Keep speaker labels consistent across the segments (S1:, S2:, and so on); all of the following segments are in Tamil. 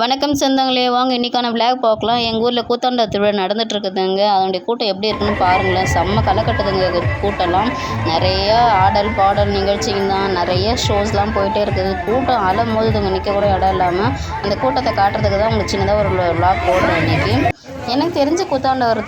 S1: வணக்கம் சொந்தங்களே வாங்க இன்றைக்கான விளாக் பார்க்கலாம். எங்கள் ஊரில் கூத்தாண்ட திருவிழா நடந்துகிட்டு இருக்குதுங்க அதனுடைய கூட்டம் எப்படி இருக்குன்னு பாருங்களேன். செம்ம களை கூட்டம்லாம். நிறைய ஆடல் பாடல் நிகழ்ச்சிங்க தான். நிறைய ஷோஸ்லாம் போயிட்டே இருக்குது. கூட்டம் அலை மோதுதுங்க நிற்க கூட இடம் இல்லாமல் அந்த கூட்டத்தை காட்டுறதுக்கு தான் உங்களுக்கு சின்னதாக ஒரு விளாக் போடுறேன் இன்றைக்கி எனக்கு தெரிஞ்ச கூத்தாண்டவர்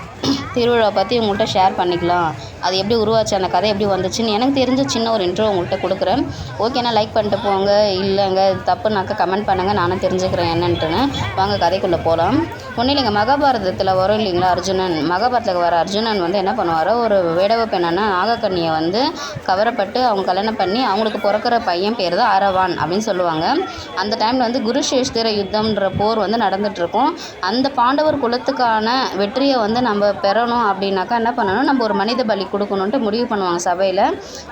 S1: திருவிழா பற்றி உங்கள்கிட்ட ஷேர் பண்ணிக்கலாம். அது எப்படி உருவாச்சு அந்த கதை எப்படி வந்துச்சுன்னு எனக்கு தெரிஞ்ச சின்ன ஒரு இன்ட்ரோ உங்கள்கிட்ட கொடுக்குறேன். ஓகேண்ணா லைக் பண்ணிட்டு போங்க. இல்லைங்க இது தப்புனாக்கா கமெண்ட் பண்ணுங்கள் நானும் தெரிஞ்சுக்கிறேன் என்னன்ட்டுன்னு. வாங்க கதைக்குள்ளே போகலாம் ஒன்றும் இல்லைங்க மகாபாரதத்தில் வரும் இல்லைங்களா அர்ஜுனன்? மகாபாரதத்தில் வர அர்ஜுனன் வந்து என்ன பண்ணுவார் ஒரு விடவ பெண்ணான நாகக்கண்ணியை வந்து கவரப்பட்டு அவங்க கல்யாணம் பண்ணி அவங்களுக்கு பிறக்கிற பையன் பேர் தான் அரவான் அப்படின்னு சொல்லுவாங்க. அந்த டைமில் வந்து குருஷேஷ்திர யுத்தம்ன்ற போர் வந்து நடந்துகிட்ருக்கும் அந்த பாண்டவர் குலத்துக்கான வெற்றியை வந்து நம்ம பெற பெறணும் அப்படின்னாக்கா என்ன பண்ணணும்? நம்ம ஒரு மனித பலி கொடுக்கணுன்ட்டு முடிவு பண்ணுவாங்க சபையில்.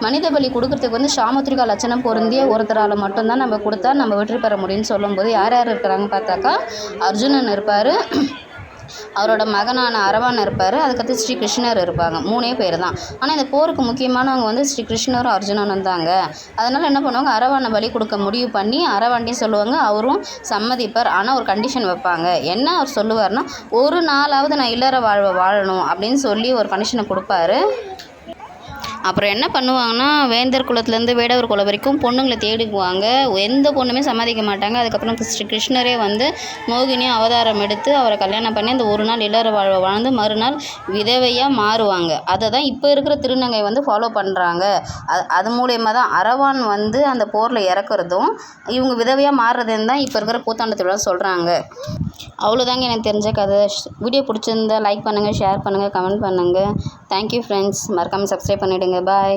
S1: மனித பலி கொடுக்கறதுக்கு வந்து சாமுத்திரிகா லட்சணம் பொருந்திய ஒருத்தரால் மட்டும்தான் நம்ம கொடுத்தா நம்ம வெற்றி பெற முடியும்னு சொல்லும்போது யார் யார் இருக்கிறாங்க பார்த்தாக்கா அர்ஜுனன் இருப்பார். அவரோட மகனான அரவான் இருப்பார். அதுக்கடுத்து ஸ்ரீ கிருஷ்ணர் இருப்பாங்க. மூணே பேர் தான். ஆனால் இந்த போருக்கு முக்கியமானவங்க வந்து ஸ்ரீ கிருஷ்ணரும் அர்ஜுனனும் தாங்க. அதனால் என்ன பண்ணுவாங்க? அரவானை பலி கொடுக்க முடிவு பண்ணி அரவான்டையும் சொல்லுவாங்க. அவரும் சம்மதிப்பார். ஆனால் ஒரு கண்டிஷன் வைப்பாங்க. என்ன அவர் சொல்லுவார்னா ஒரு நாளாவது நான் இல்லற வாழ்வை வாழணும். அப்படின்னு சொல்லி ஒரு கண்டிஷனை கொடுப்பாரு. அப்புறம் என்ன பண்ணுவாங்கன்னா வேந்தர் குலத்துலேருந்து வேடவர் குலம் வரைக்கும் பொண்ணுங்களை தேடிக்குவாங்க எந்த பொண்ணுமே சம்மதிக்க மாட்டாங்க. அதுக்கப்புறம் ஸ்ரீ கிருஷ்ணரே வந்து மோகினி அவதாரம் எடுத்து அவரை கல்யாணம் பண்ணி அந்த ஒரு நாள் இல்லற வாழ்வை வாழ்ந்து மறுநாள் விதவையாக மாறுவாங்க. அதை தான் இப்போ இருக்கிற திருநங்கை வந்து ஃபாலோ பண்ணுறாங்க அது அது மூலயமா தான் அரவான் வந்து அந்த போரில் இறக்குறதும் இவங்க விதவையாக மாறுறதுன்னு தான் இப்போ இருக்கிற கூத்தாண்ட திருவிழா சொல்கிறாங்க அவ்வளோதாங்க எனக்கு தெரிஞ்ச கதை. வீடியோ பிடிச்சிருந்தா லைக் பண்ணுங்கள் ஷேர் பண்ணுங்கள் கமெண்ட் பண்ணுங்கள் தேங்க்யூ ஃப்ரெண்ட்ஸ் மறக்காமல் சப்ஸ்கிரைப் பண்ணிவிடுங்க பாய்